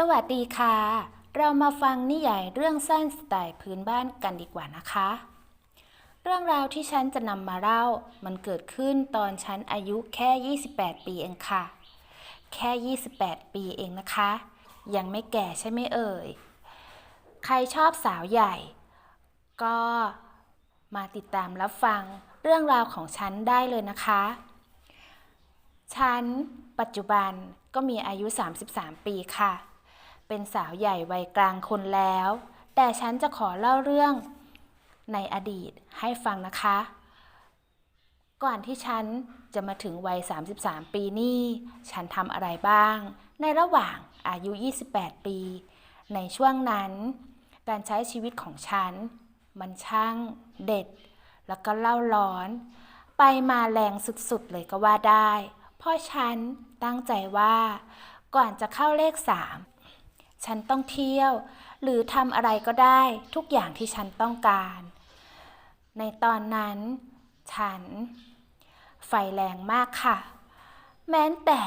สวัสดีค่ะ เรามาฟังนิยายเรื่องสั้นสไตล์พื้นบ้านกันดีกว่านะคะ เรื่องราวที่ฉันจะนำมาเล่า มันเกิดขึ้นตอนฉันอายุแค่ 28 ปีเองค่ะ แค่ 28 ปีเองนะคะ ยังไม่แก่ใช่ไหมเอ่ย ใครชอบสาวใหญ่ ก็มาติดตามรับฟังเรื่องราวของฉันได้เลยนะคะ ฉันปัจจุบันก็มีอายุ 33 ปีค่ะ เป็นสาวใหญ่วัยกลางคนแล้ว แต่ฉันจะขอเล่าเรื่องในอดีตให้ฟังนะคะ ก่อนที่ฉันจะมาถึงวัย 33 ปีนี่ฉันทำอะไรบ้าง ในระหว่างอายุ 28 ปี ในช่วงนั้น การใช้ชีวิตของฉัน มันช่างเด็ด แล้วก็เล่าร้อน ไปมาแรงสุดๆ เลยก็ว่าได้ เพราะฉันตั้งใจว่าก่อนจะเข้าเลขสาม ฉันต้องเที่ยว หรือทำอะไรก็ได้ทุกอย่างที่ฉันต้องการ ในตอนนั้น ฉัน ไฟแรงมากค่ะ แม้แต่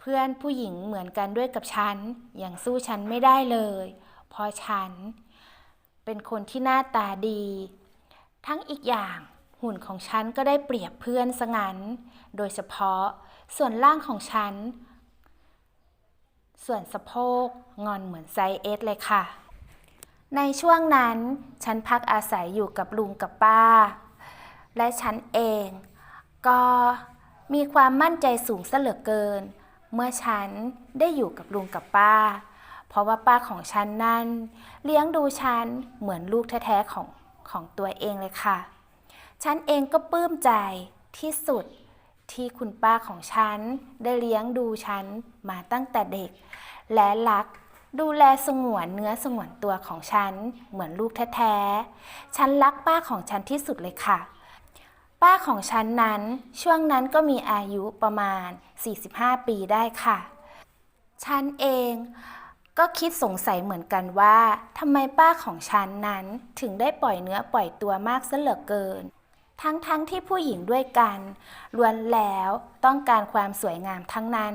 เพื่อนผู้หญิงเหมือนกันด้วยกับฉันยังสู้ฉันไม่ได้เลย เพราะฉัน เป็นคนที่หน้าตาดี ทั้งอีกอย่างหุ่นของฉันก็ได้เปรียบเพื่อนซะงั้น โดยเฉพาะส่วนล่างของฉัน ส่วนสะโพกงอนเหมือนไซส์เอสเลยค่ะ ในช่วงนั้นฉันพักอาศัยอยู่กับลุงกับป้า และฉันเองก็มีความมั่นใจสูงเหลือเกิน เมื่อฉันได้อยู่กับลุงกับป้า เพราะว่าป้าของฉันนั้น เลี้ยงดูฉันเหมือนลูกแท้ๆของของตัวเองเลยค่ะ ฉันเองก็ปลื้มใจที่สุด ที่คุณป้าของฉันได้เลี้ยงดูฉันมาตั้งแต่เด็ก และรักดูแลสงวนเนื้อสงวนตัวของฉันเหมือนลูกแท้ๆ ฉันรักป้าของฉันที่สุดเลยค่ะ ป้าของฉันนั้นช่วงนั้นก็มีอายุประมาณ 45 ปีได้ค่ะ ฉันเองก็คิดสงสัยเหมือนกันว่าทำไมป้าของฉันนั้นถึงได้ปล่อยเนื้อปล่อยตัวมากซะเหลือเกิน ทั้งๆทที่ผู้หญิงด้วยกันล้วนแล้วต้องการความสวยงามทั้งนั้น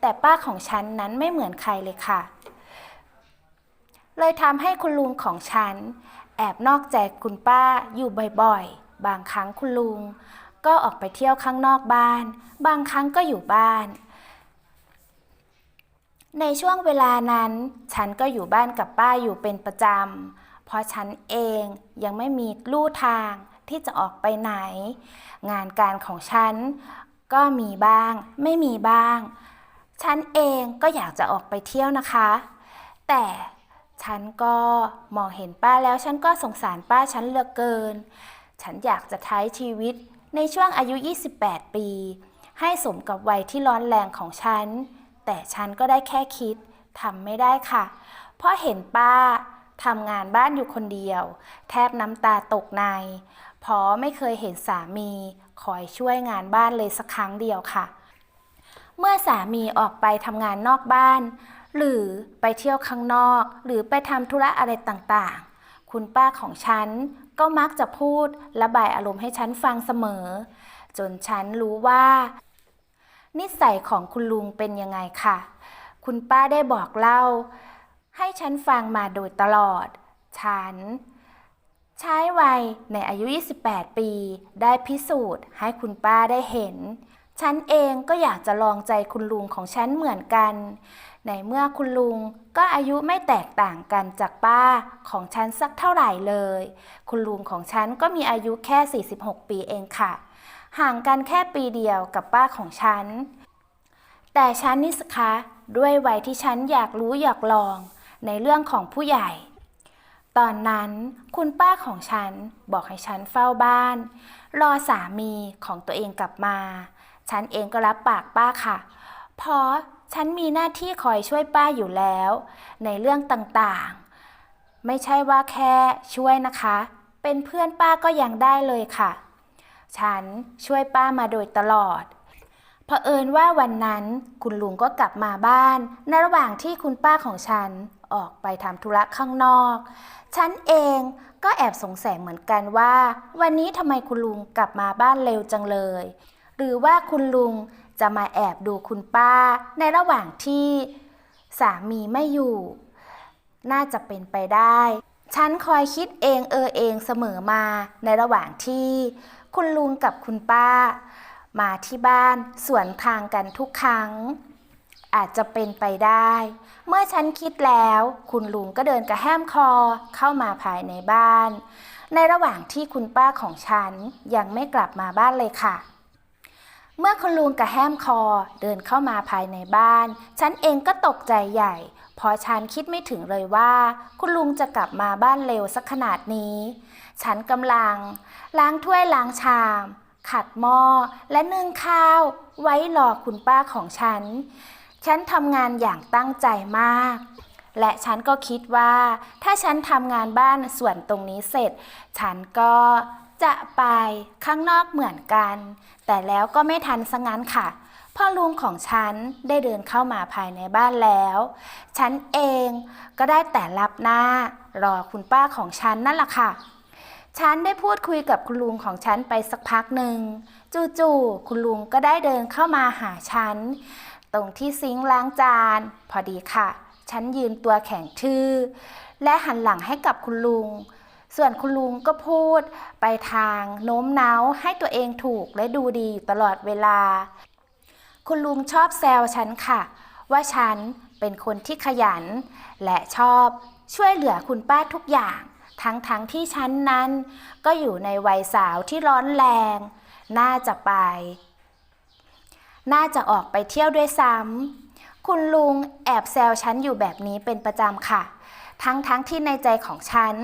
แต่ป้าของฉันนั้นไม่เหมือนใครเลยค่ะ เลยทำให้คุณลุงของฉัน แอบนอกใจคุณป้าอยู่บ่อยๆ บางครั้งคุณลุง ก็ออกไปเที่ยวข้างนอกบ้าน บางครั้งก็อยู่บ้าน ในช่วงเวลานั้น ฉันก็อยู่บ้านกับป้าอยู่เป็นประจำเพราะฉันเองยังไม่มีลู่ทาง ที่จะออกไปไหน งานการของฉันก็มีบ้าง ไม่มีบ้าง ฉันเองก็อยากจะออกไปเที่ยวนะคะ แต่ฉันก็มองเห็นป้าแล้วฉันก็สงสารป้าฉันเหลือเกิน ฉันอยากจะใช้ชีวิตในช่วงอายุ 28 ปี ให้สมกับวัยที่ร้อนแรงของฉัน แต่ฉันก็ได้แค่คิดทำไม่ได้ค่ะ เพราะเห็นป้าทำงานบ้านอยู่คนเดียว แทบน้ำตาตกใน เพราะไม่เคยเห็นสามีคอยช่วยงานบ้านเลยสักครั้งเดียวค่ะ เมื่อสามีออกไปทำงานนอกบ้าน หรือไปเที่ยวข้างนอก หรือไปทำธุระอะไรต่างๆ คุณป้าของฉันก็มักจะพูดระบายอารมณ์ให้ฉันฟังเสมอ จนฉันรู้ว่า นิสัยของคุณลุงเป็นยังไงค่ะ คุณป้าได้บอกเล่า ให้ฉันฟังมาโดยตลอด ฉัน ใช้วัยในอายุ 28 ปี ได้พิสูจน์ให้คุณป้าได้เห็น ฉันเองก็อยากจะลองใจคุณลุงของฉันเหมือนกัน ในเมื่อคุณลุงก็อายุไม่แตกต่างกันจากป้าของฉันสักเท่าไหร่เลย คุณลุงของฉันก็มีอายุแค่ 46 ปีเองค่ะ ห่างกันแค่ปีเดียวกับป้าของฉัน แต่ฉันนี่สิคะ ด้วยวัยที่ฉันอยากรู้อยากลอง ในเรื่องของผู้ใหญ่ ตอนนั้นคุณป้าของฉันบอกให้ฉันเฝ้าบ้าน รอสามีของตัวเองกลับมา ฉันเองก็รับปากป้าค่ะ เพราะฉันมีหน้าที่คอยช่วยป้าอยู่แล้ว ในเรื่องต่างๆ ไม่ใช่ว่าแค่ช่วยนะคะ เป็นเพื่อนป้าก็ยังได้เลยค่ะ ฉันช่วยป้ามาโดยตลอดเผอิญว่าวันนั้นคุณลุงก็กลับมาบ้าน ในระหว่างที่คุณป้าของฉัน ออกไปทำธุระข้างนอก ฉันเองก็แอบสงสัยเหมือนกันว่า วันนี้ทำไมคุณลุงกลับมาบ้านเร็วจังเลย หรือว่าคุณลุงจะมาแอบดูคุณป้า ในระหว่างที่สามีไม่อยู่ น่าจะเป็นไปได้ ฉันคอยคิดเองเออเองเสมอมาในระหว่างที่ คุณลุงกับคุณป้า มาที่บ้านสวนทางกันทุกครั้ง อาจจะเป็นไปได้ เมื่อฉันคิดแล้ว คุณลุงก็เดินกระแห้มคอเข้ามาภายในบ้าน ในระหว่างที่คุณป้าของฉันยังไม่กลับมาบ้านเลยค่ะ เมื่อคุณลุงกระแห้มคอเดินเข้ามาภายในบ้าน ฉันเองก็ตกใจใหญ่ เพราะฉันคิดไม่ถึงเลยว่า คุณลุงจะกลับมาบ้านเร็วสักขนาดนี้ ฉันกำลัง ล้างถ้วยล้างชามขัดหม้อและนึ่งข้าว ไว้รอคุณป้าของฉัน ฉันทำงานอย่างตั้งใจมาก และฉันก็คิดว่า ถ้าฉันทำงานบ้านส่วนตรงนี้เสร็จ ฉันก็จะไปข้างนอกเหมือนกัน แต่แล้วก็ไม่ทันซะงั้นค่ะพ่อลุงของฉันได้เดินเข้ามาภายในบ้านแล้ว ฉันเองก็ได้แต่รับหน้ารอคุณป้าของฉันนั่นแหละค่ะ ฉันได้พูดคุยกับคุณลุงของฉันไปสักพักหนึ่ง จู่ๆคุณลุงก็ได้เดินเข้ามาหาฉัน ตรงที่ซิงค์ล้างจาน พอดีค่ะ ฉันยืนตัวแข็งทื่อ และหันหลังให้กับคุณลุง ส่วนคุณลุงก็พูด ไปทางโน้มน้าวให้ตัวเองถูกและดูดีอยู่ตลอดเวลา คุณลุงชอบแซวฉันค่ะ ว่าฉันเป็นคนที่ขยัน และชอบช่วยเหลือคุณป้าทุกอย่าง ทั้งๆทที่ฉันนั้น ก็อยู่ในวัยสาวที่ร้อนแรง น่าจะไป น่าจะออกไปเที่ยวด้วยซ้ำคุณลุงแอบแซวฉันอยู่แบบนี้เป็นประจำค่ะ ทั้งๆทที่ในใจของฉัน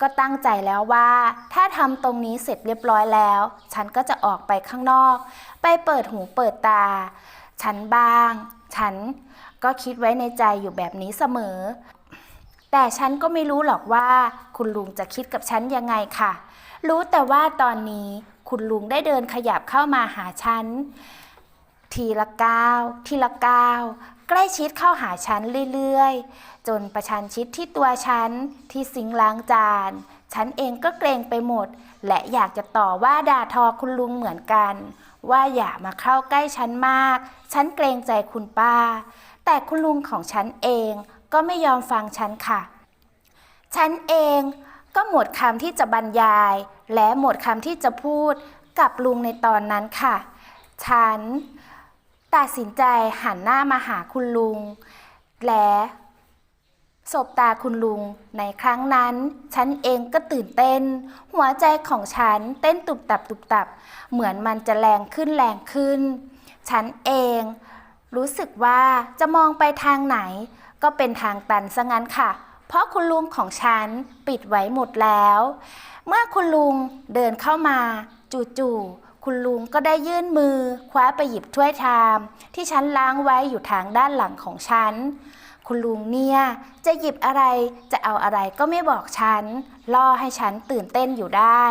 ก็ตั้งใจแล้วว่า ถ้าทำตรงนี้เสร็จเรียบร้อยแล้ว ฉันก็จะออกไปข้างนอก ไปเปิดหูเปิดตา ฉันบ้าง ฉันก็คิดไว้ในใจอยู่แบบนี้เสมอ แต่ฉันก็ไม่รู้หรอกว่า คุณลุงจะคิดกับฉันยังไงค่ะ รู้แต่ว่าตอนนี้ คุณลุงได้เดินขยับเข้ามาหาฉัน ทีละก้าวทีละก้าวใกล้ชิดเข้าหาฉันเรื่อยๆ จนประชันชิดที่ตัวฉัน ที่สิงล้างจาน ฉันเองก็เกรงไปหมด และอยากจะต่อว่าด่าทอคุณลุงเหมือนกัน ว่าอย่ามาเข้าใกล้ฉันมาก ฉันเกรงใจคุณป้า แต่คุณลุงของฉันเองก็ไม่ยอมฟังฉันค่ะ ฉันเอง ก็หมดคำที่จะบรรยาย และหมดคำที่จะพูดกับลุงในตอนนั้นค่ะ ฉันตัดสินใจหันหน้ามาหาคุณลุง และสบตาคุณลุง ในครั้งนั้น ฉันเองก็ตื่นเต้น หัวใจของฉันเต้นตุบตับตุบตับ เหมือนมันจะแรงขึ้นแรงขึ้น ฉันเอง รู้สึกว่าจะมองไปทางไหน ก็เป็นทางตันซะงั้นค่ะ เพราะคุณลุงของฉันปิดไว้หมดแล้ว เมื่อคุณลุงเดินเข้ามา จู่ๆคุณลุงก็ได้ยื่นมือ คว้าไปหยิบถ้วยชาม ที่ฉันล้างไว้อยู่ทางด้านหลังของฉัน คุณลุงเนี่ยจะหยิบอะไรจะเอาอะไรก็ไม่บอกฉัน ล่อให้ฉันตื่นเต้นอยู่ได้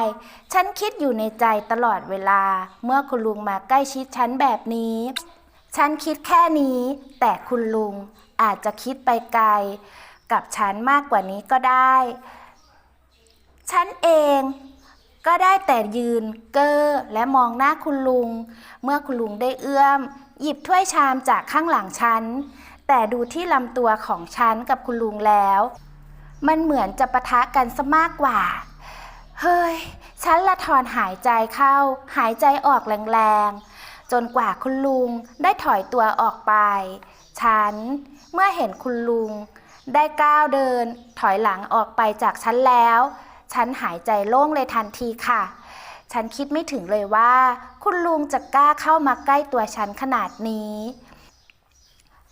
ฉันคิดอยู่ในใจตลอดเวลา เมื่อคุณลุงมาใกล้ชิดฉันแบบนี้ฉันคิดแค่นี้ แต่คุณลุงอาจจะคิดไปไกล กับฉันมากกว่านี้ก็ได้ ฉันเองก็ได้แต่ยืนเก้อและมองหน้าคุณลุง เมื่อคุณลุงได้เอื้อม หยิบถ้วยชามจากข้างหลังฉัน แต่ดูที่ลำตัวของฉันกับคุณลุงแล้ว มันเหมือนจะปะทะกันซะมากกว่า เฮ้ย ฉันละถอนหายใจเข้า หายใจออกแรงๆ จนกว่าคุณลุงได้ถอยตัวออกไป ฉันเมื่อเห็นคุณลุง ได้ก้าวเดิน ถอยหลังออกไปจากฉันแล้ว ฉันหายใจโล่งเลยทันทีค่ะ ฉันคิดไม่ถึงเลยว่า คุณลุงจะกล้าเข้ามาใกล้ตัวฉันขนาดนี้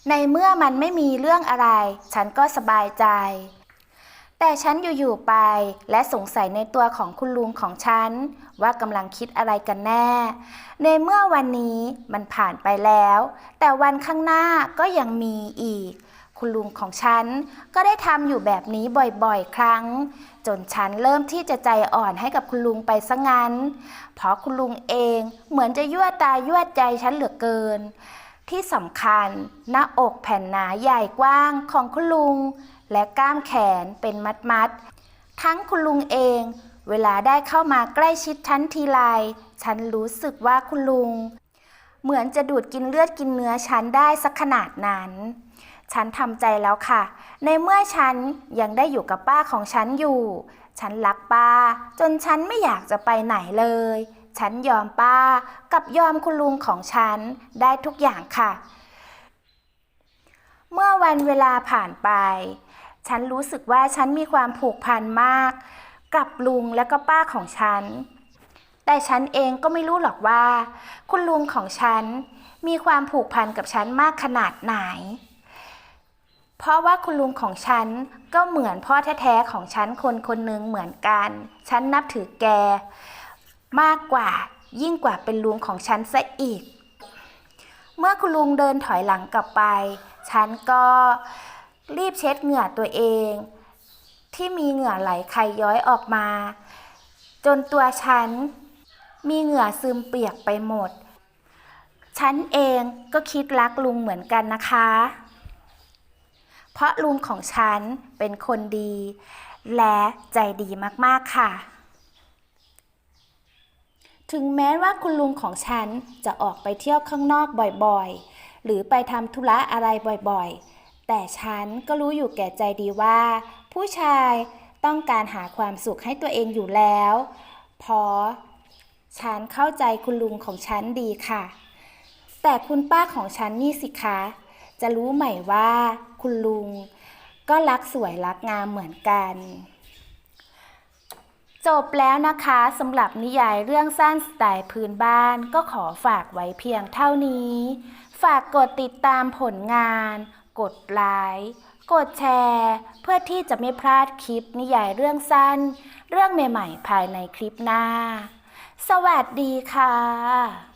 ในเมื่อมันไม่มีเรื่องอะไร ฉันก็สบายใจ แต่ฉันอยู่ๆไปและสงสัยในตัวของคุณลุงของฉัน ว่ากำลังคิดอะไรกันแน่ ในเมื่อวันนี้มันผ่านไปแล้ว แต่วันข้างหน้าก็ยังมีอีก คุณลุงของฉันก็ได้ทำอยู่แบบนี้บ่อยๆ ครั้ง จนฉันเริ่มที่จะใจอ่อนให้กับคุณลุงไปซะงั้น เพราะคุณลุงเองเหมือนจะยั่วตายั่วใจฉันเหลือเกิน ที่สำคัญหน้าอกแผ่นหนาใหญ่กว้างของคุณลุง และกล้ามแขนเป็นมัดๆ ทั้งคุณลุงเอง เวลาได้เข้ามาใกล้ชิดฉันทีไรฉันรู้สึกว่าคุณลุง เหมือนจะดูดกินเลือดกินเนื้อฉันได้สักขนาดนั้น ฉันทำใจแล้วค่ะ ในเมื่อฉันยังได้อยู่กับป้าของฉันอยู่ ฉันรักป้า จนฉันไม่อยากจะไปไหนเลย ฉันยอมป้ากับยอมคุณลุงของฉันได้ทุกอย่างค่ะ เมื่อวันเวลาผ่านไป ฉันรู้สึกว่าฉันมีความผูกพันมาก กับลุงและก็ป้าของฉัน แต่ฉันเองก็ไม่รู้หรอกว่า คุณลุงของฉันมีความผูกพันกับฉันมากขนาดไหน เพราะว่าคุณลุงของฉันก็เหมือนพ่อแท้ๆของฉันคนคนหนึ่งเหมือนกัน ฉันนับถือแก มากกว่ายิ่งกว่าเป็นลุงของฉันซะอีก เมื่อคุณลุงเดินถอยหลังกลับไป ฉันก็รีบเช็ดเหงื่อตัวเอง ที่มีเหงื่อไหลใครย้อยออกมา จนตัวฉันมีเหงื่อซึมเปียกไปหมด ฉันเองก็คิดรักลุงเหมือนกันนะคะ เพราะลุงของฉันเป็นคนดี และใจดีมากๆค่ะ ถึงแม้ว่าคุณลุงของฉันจะออกไปเที่ยวข้างนอกบ่อยๆ หรือไปทำธุระอะไรบ่อยๆ แต่ฉันก็รู้อยู่แก่ใจดีว่า ผู้ชายต้องการหาความสุขให้ตัวเองอยู่แล้ว เพราะฉันเข้าใจคุณลุงของฉันดีค่ะ แต่คุณป้าของฉันนี่สิคะ จะรู้ไหมว่า คุณลุง ก็รักสวยรักงามเหมือนกัน จบแล้วนะคะสำหรับนิยายเรื่องสั้นสไตล์พื้นบ้านก็ขอฝากไว้เพียงเท่านี้ ฝากกดติดตามผลงาน กดไลค์กดแชร์ เพื่อที่จะไม่พลาดคลิปนิยายเรื่องสั้น เรื่องใหม่ๆ ภายในคลิปหน้า สวัสดีค่ะ